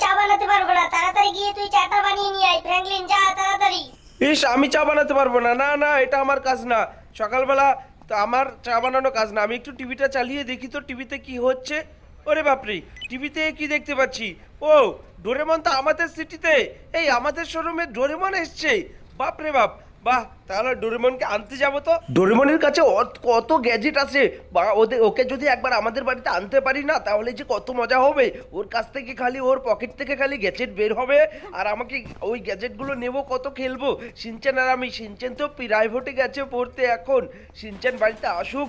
চা ইস, আমি চা বানাতে পারব না। না না, এটা আমার কাজ না। সকালবেলা তো আমার চা বানানো কাজ না। আমি একটু টিভিটা চালিয়ে দেখি তো, টিভিতে কি হচ্ছে। ওরে বাপরে, টিভিতে কি দেখতে পাচ্ছি? ও, ডোরেমন তো আমাদের সিটিতে। এই, আমাদের শোরুমে ডোরেমন এসছে। বাপরে বাপ, বাহ। তাহলে ডোরেমনকে আনতে যাব তো? ডোরেমনের কাছে কত গ্যাজেট আছে? বা ওদের ওকে যদি একবার আমাদের বাড়িতে আনতে পারি না, তাহলে যে কত মজা হবে? ওর কাছ থেকে খালি, ওর পকেট থেকে খালি গ্যাজেট বের হবে। আর আমাকে ওই গ্যাজেটগুলো নেব, কত খেলব? সিনচান আর আমি সিনচান তো প্রাইভেটে গেছে পড়তে এখন। সিনচান বাড়িতে আসুক।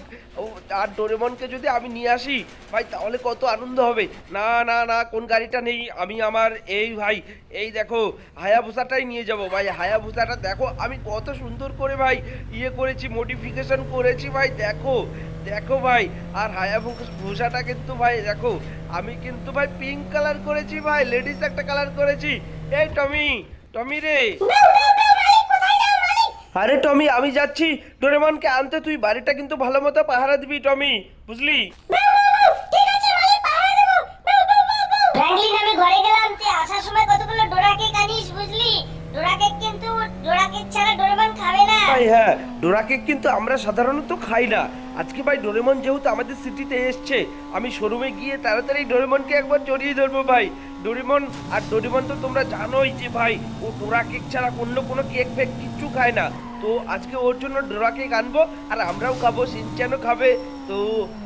আর ডোরেমনকে যদি আমি নিয়ে আসি, ভাই, তাহলে কত আনন্দ হবে। না না না, কোন গাড়িটা নেই? আমি আমার, এই ভাই, এই দেখো, হায়াভুসাটাই নিয়ে যাব। ভাই, হায়াভুসাটা দেখো, আমি কত সুন্দর করে ভাই ইয়ে করেছি মডিফিকেশন করেছি ভাই, দেখো দেখো ভাই, আর হায়াভুসাটা কিন্তু ভাই, দেখো, আমি কিন্তু ভাই পিঙ্ক কালার করেছি ভাই লেডিস একটা কালার করেছি। এই টমি টমি রে। আরে টমি, আমি যাচ্ছি, ডোরেমনকে আনতে, তুই বাড়িটা কিন্তু ভালো মতো পাহারা দিবি, টমি, বুঝলি? ভাই হ্যাঁ ডোরা কেক কিন্তু আমরা সাধারণত খাই না। আজকে ভাই ডোরেমন যেহেতু আমাদের সিটিতে এসছে, আমি শোরুমে গিয়ে তাড়াতাড়ি ডোরেমনকে একবার জড়িয়ে ধরবো ভাই। ডোরেমন, আর ডোরেমন তো তোমরা জানোই যে ভাই, ও ডোরা কেক ছাড়া অন্য কোনো কেক ফেক কিচ্ছু খায় না। তো আজকে ওর জন্য ডোরা কেক আনব, আর আমরাও খাব সিনচানও খাবে। তো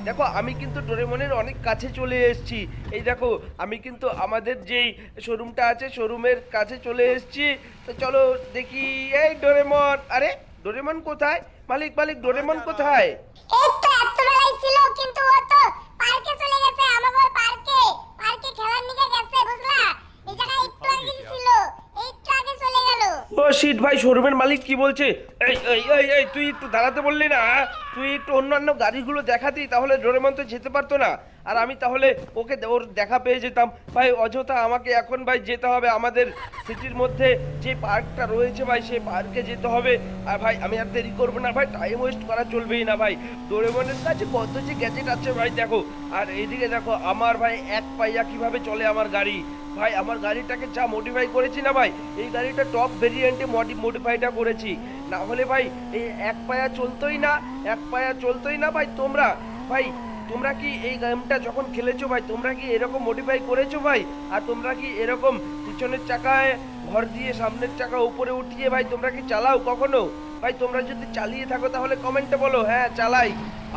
দেখো, আমি কিন্তু ডোরেমনের অনেক কাছে চলে এসেছি। এই দেখো, আমি কিন্তু আমাদের যেই শোরুমটা আছে, শোরুমের কাছে চলে এসেছি। তো চলো দেখি, এই ডোরেমন, আরে ডোরেমন কোথায়? মালিক মালিক ডোরেমন কোথায়? এই তো এতবেলাই ছিল কিন্তু ও তো পার্কে চলে গেছে আমাদের পার্কে পার্কে খেলার নিকে গেছে বুঝলা? এই জায়গায় একটু আগে ছিল একটু আগে চলে গেল। ও শিট ভাই শোরুমের মালিক কি বলছে? এই তুই একটু দাঁড়াতে বললি না তুই একটু অন্যান্য গাড়িগুলো দেখাতি তাহলে ডোরেমন তো যেতে পারতো না। আর আমি তাহলে ওকে ওর দেখা পেয়ে যেতাম। ভাই, অযথা আমাকে এখন ভাই যেতে হবে আমাদের সিটির মধ্যে। যে পার্কটা রয়েছে ভাই, সেই পার্কে যেতে হবে। আর ভাই, আমি আর দেরি করব না ভাই টাইম ওয়েস্ট করা চলবেই না ভাই। ডোরেমনের কাছে কত যে গ্যাজেট আছে ভাই, দেখো। আর এইদিকে দেখো, আমার ভাই এক পাইয়া কীভাবে চলে আমার গাড়ি। ভাই, আমার গাড়িটাকে যা মডিফাই করেছি না ভাই, এই গাড়িটা টপ ভেরিয়েন্টে মডি মডিফাইটা করেছি। না হলে ভাই, এই এক পায়া চলতোই না, এক পায়া চলতোই না ভাই, তোমরা ভাই, তোমরা কি এই গেমটা যখন খেলেছো ভাই, তোমরা কি এরকম মডিফাই করেছ ভাই? আর তোমরা কি এরকম পিছনের চাকায়, ঘর দিয়ে সামনের চাকা উপরে উঠিয়ে ভাই, তোমরা কি চালাও কখনো? ভাই, তোমরা যদি চালিয়ে থাকো তাহলে কমেন্টে বলো। হ্যাঁ চালাই।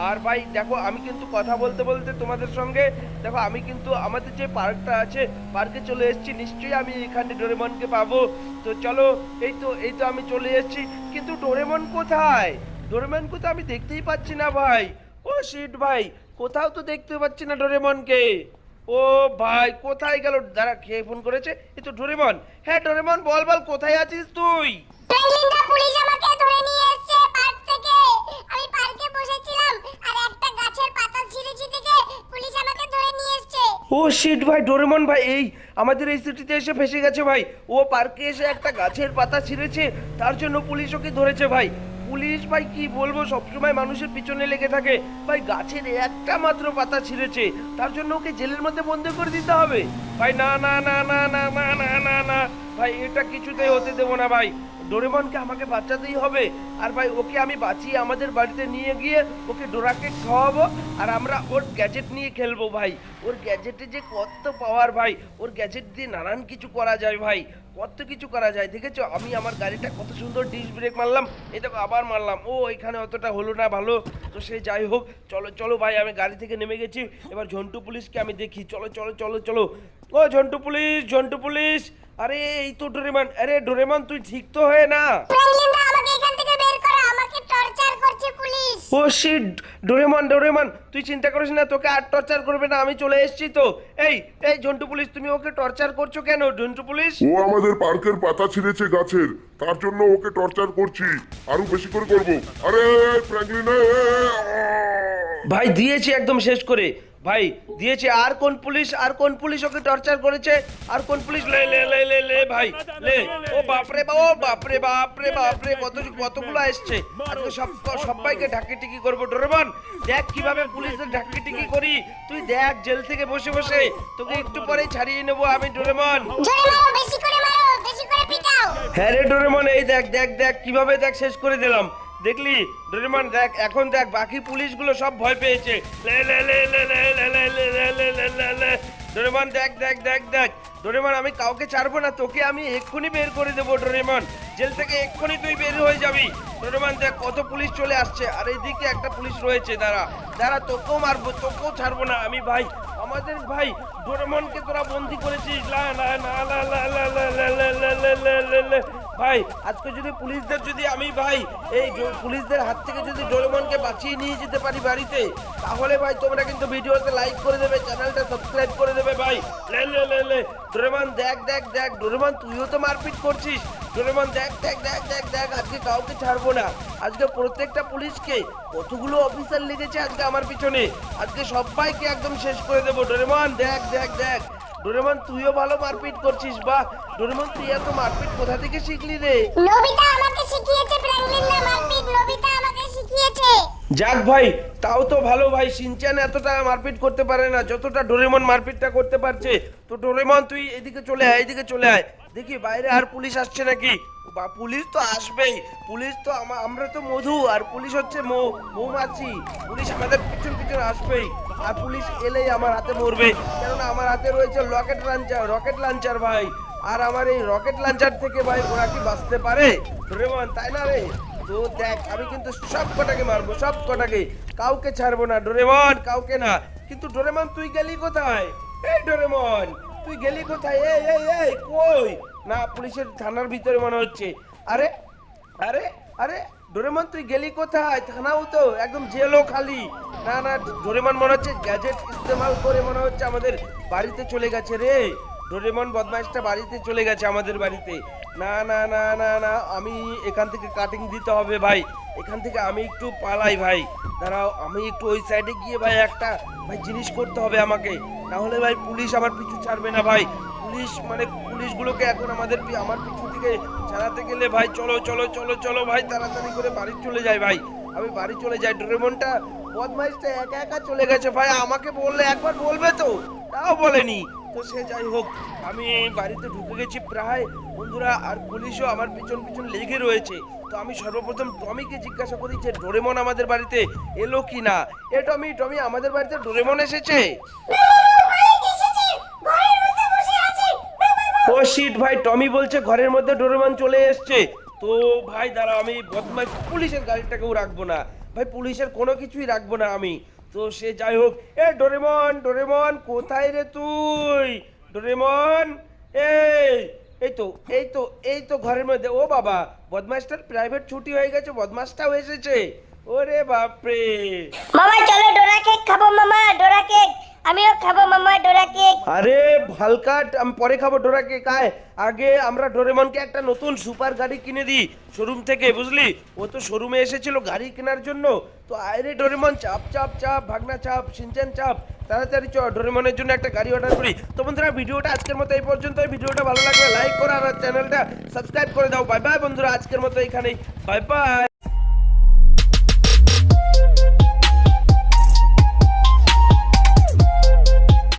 আর ভাই, দেখো, আমি কিন্তু কথা বলতে বলতে তোমাদের সঙ্গে, দেখো, আমি কিন্তু আমাদের যে পার্কটা আছে, পার্কে চলে এসেছি। নিশ্চয়ই আমি এখানে ডোরেমনকে পাবো। তো চলো, এই তো এই তো আমি চলে এসেছি। কিন্তু ডোরেমন কোথায়? ডোরেমন কোথায় আমি দেখতেই পাচ্ছি না, ভাই। ও শিট ভাই। কোথাও তো দেখতে পাচ্ছি না ডোরেমনকে ও ভাই কোথায় গেল? দাঁড়া কে ফোন করেছে? এই তো ডোরেমন। হ্যাঁ ডোরেমন বল বল কোথায় আছিস তুই? পুলিশ আমাকে ধরে নিয়ে এসেছে পার্ক থেকে। আমি পার্কে বসেছিলাম আর একটা গাছের পাতা ছিঁড়েছি থেকে পুলিশ আমাকে ধরে নিয়ে এসেছে। ও শিট ভাই ডোরেমন ভাই এই আমাদের এই সিটিতে এসে ফেসে গেছে ভাই। ও পার্কে এসে একটা গাছের পাতা ছিঁড়েছে তার জন্য পুলিশ ওকে ধরেছে ভাই। পুলিশ ভাই, কি বলব? সবসময় মানুষের পিছনে লেগে থাকে। ভাই, গাছের একটা মাত্র পাতা ছিঁড়েছে। তার জন্য ওকে জেলের মধ্যে বন্ধ করে দিতে হবে। ভাই না না না না না না না না না। ভাই, এটা কিছুতেই হতে দেবো না ভাই। ডোরেমনকে আমাকে বাঁচাতেই হবে। আর ভাই, ওকে আমি বাঁচিয়ে আমাদের বাড়িতে নিয়ে গিয়ে ওকে ডোরাকে খাওয়াবো আর আমরা ওর গ্যাজেট নিয়ে খেলব ভাই। ওর গ্যাজেটে যে কত পাওয়ার ভাই, ওর গ্যাজেট দিয়ে নানান কিছু করা যায় ভাই। কত কিছু করা যায়, দেখেছ? আমি আমার গাড়িটা কত সুন্দর ডিস ব্রেক মারলাম দেখো আবার মারলাম। ও, এখানে অতটা হলো না, ভালো। তো সে যাই হোক, চলো চলো ভাই, আমি গাড়ি থেকে নেমে গেছি। এবার ঝন্টু পুলিশকে আমি দেখি। চলো চলো চলো চলো। ও ঝন্টু পুলিশ ঝন্টু পুলিশ। আরে এই তো ডোরেমন আরে ডোরেমন তুই ঠিক তো হয়ে না? ফ্র্যাঙ্কলিন দা আমাকে এখান থেকে বের করো আমাকে টর্চার করছে police. Oh shit Doraemon Doraemon তুই চিন্তা করিস না তোকে আর টর্চার করবে না আমি চলে এসেছি তো। এই এই ঝন্টু পুলিশ তুমি ওকে টর্চার করছ কেন ঝন্টু পুলিশ? ও আমাদের পার্কের পাতা ছিঁড়েছে গাছের তার জন্য ওকে টর্চার করছি আরও বেশি করে করব। আরে ফ্র্যাঙ্কলিন! ভাই দিয়েছি একদম শেষ করে। ভাই দিয়েছে আর কোন পুলিশ আর কোন পুলিশ ওকে টর্চার করেছে? আর কোন পুলিশ লে লে লে লে লে ভাই লে ও বাপরে বা ও বাপরে বাপরে বাপরে কত কতগুলো এসছে। আজকে সব সবাইকে ঢাকি টিকি করব। ডোরেমন দেখ কীভাবে পুলিশদের ঢাকি টিকি করি। তুই দেখ জেল থেকে বসে বসে তোকে একটু পরেই ছাড়িয়ে নেব আমি ডোরেমন। জোরে মারো বেশি করে মারো বেশি করে পিটাও। হ্যাঁ রে ডোরেমন এই দেখ দেখ দেখ কীভাবে দেখ শেষ করে দিলাম। দেখলি ডোরেমন দেখ এখন দেখ বাকি পুলিশগুলো সব ভয় পেয়েছে লে লে লে লে লে লে ডোরেমন দেখ দেখ দেখ দেখ ডোরেমন আমি কাউকে ছাড়বো না তোকে আমি এক্ষুনি বের করে দেবো ডোরেমন জেল থেকে এক্ষুনি তুই বের হয়ে যাবি ডোরেমন দেখ কত পুলিশ চলে আসছে আর এইদিকে একটা পুলিশ রয়েছে দাঁড়া দাঁড়া তোকেও মারবো তোকেও ছাড়বো না আমি ভাই আমাদের ভাই ডোরেমনকে তোরা বন্দি করেছিস লা লা লা লা লা লা লা লা লা লা লা লা। ভাই, আজকে যদি পুলিশদের যদি আমি ভাই, এই পুলিশদের হাত থেকে যদি ডোরেমনকে বাঁচিয়ে নিয়ে যেতে পারি বাড়িতে, তাহলে ভাই তোমরা কিন্তু ভিডিওতে লাইক করে দেবে চ্যানেলটা সাবস্ক্রাইব করে দেবে ভাই। লে লে লে লে, ডোরেমন, দেখ দেখ দেখ, ডোরেমন, তুইও তো মারপিট করছিস। ডোরেমন, দেখ দেখ দেখ দেখ দেখ, আজকে কাউকে ছাড়বো না। আজকে প্রত্যেকটা পুলিশকে কতগুলো অফিসার লেগেছে আজকে আমার পিছনে। আজকে সবাইকে একদম শেষ করে দেবো। ডোরেমন, দেখ দেখ দেখ। ডোরেমন, তুইও ভালো মারপিট করছিস, বাহ। ডোরেমন, তুই এত মারপিট কোথা থেকে শিখলি রে? নবিতা আমাকে শিখিয়েছে ফ্র্যাঙ্কলিন না মারপিট, নবিতা আমাকে শিখিয়েছে। যাক ভাই, তাও তো ভালো ভাই সিনচান এতটা মারপিট করতে পারে না, যতটা ডোরেমন মারপিটটা করতে পারছে। তো ডোরেমন, তুই এদিকে চলে আয়, এদিকে চলে আয়। দেখি বাইরে আর পুলিশ আসছে নাকি? বা, পুলিশ তো আসবেই। পুলিশ তো আমরা তো মধু, আর পুলিশ হচ্ছে মৌ, মৌমাছি। পুলিশ আমাদের পিছন পিছন আসবেই। আর পুলিশ এলেই আমার হাতে মরবে। কেননা আমার হাতে রয়েছে রকেট লাঞ্চার রকেট লাঞ্চার ভাই। আর আমার এই রকেট লাঞ্চার থেকে ভাই ওরা কি বাঁচতে পারে? ডোরেমন, তাই না রে? তো দেখ, আমি কিন্তু সব কটাকে মারবো, সব কটাকে। কাউকে ছাড়বো না, ডোরেমন, কাউকে না। কিন্তু ডোরেমন, তুই গেলি কোথায়? এই ডোরেমন, তুই গেলি কোথায়? এই এই এই, কই? না, পুলিশের থানার ভিতরে মনে হচ্ছে। আরে আরে আরে, ডোরেমন, তুই গেলি কোথায়? থানাও তো, একদম জেলও খালি। না না, ডোরেমন মনে হচ্ছে গ্যাজেট ইস্তেমাল করে মনে হচ্ছে আমাদের বাড়িতে চলে গেছে রে। ডোরেমন বদমাইশটা বাড়িতে চলে গেছে আমাদের বাড়িতে। না না না না না, আমি এখান থেকে কাটিং দিতে হবে ভাই। এখান থেকে আমি একটু পালাই ভাই। দাঁড়াও, আমি একটু ওই সাইডে গিয়ে ভাই একটা, ভাই জিনিস করতে হবে আমাকে। না হলে ভাই পুলিশ আমার পিছু ছাড়বে না ভাই। পুলিশ মানে পুলিশগুলোকে এখন আমাদের আমার পিছু থেকে ছাড়াতে গেলে ভাই চলো চলো চলো চলো ভাই, তাড়াতাড়ি করে বাড়ি চলে যাই ভাই। আমি বাড়ি চলে যাই। ডোরেমনটা বদমাইশটা একা একা চলে গেছে ভাই। আমাকে বললে একবার বলবে তো? তাও বলেনি। তো সে যাই হোক, আমি বাড়িতে ঢুকে গেছি প্রায়। বন্ধুরা, আর পুলিশও আমার পিছন পিছন লেগে রয়েছে। তো আমি সর্বপ্রথম টমিকে জিজ্ঞাসা করি যে, ডোরেমন আমাদের বাড়িতে এলো কি না? এ টমি টমি, আমাদের বাড়িতে ডোরেমন এসেছে? ও শিট ভাই, টমি বলছে ঘরের মধ্যে ডোরেমন চলে এসছে। তো ভাই দাঁড়া আমি বদমাই পুলিশের গাড়িটাকেও রাখব না। ভাই, পুলিশের কোনো কিছুই রাখব না আমি। তো সে যাই হোক এ ডোরেমন ডোরেমন কোথায় রে তুই? ডোরেমন এই এই তো এই তো এই তো ঘরের মধ্যে। ও বাবা বদমাসটার প্রাইভেট ছুটি হয়ে গেছে বদমাসটাও এসেছে। ওরে বাপরে। মামা চলো ডোরা কেক খাব মামা ডোরা কেক। আমিও খাব মামা ডোরা কেক। আরে হালকা পরে খাব ডোরাকে। কায়, আগে আমরা ডোরেমনকে একটা নতুন সুপার গাড়ি কিনে দিই শোরুম থেকে, বুঝলি? ও তো শোরুমে এসেছিল গাড়ি কেনার জন্য। তো আরে ডোরেমন, চাপ চাপ চাপ, ভাগনা চাপ, সিনচান চাপ, তাড়াতাড়ি চ, ডোরেমনের জন্য একটা গাড়ি অর্ডার করি। তো বন্ধুরা, ভিডিওটা আজকের মতো এই পর্যন্ত ভিডিওটা ভালো লাগলে লাইক করো আর চ্যানেলটা সাবস্ক্রাইব করে দাও। বাই বাই বন্ধুরা, আজকের মতো এখানেই। Bye bye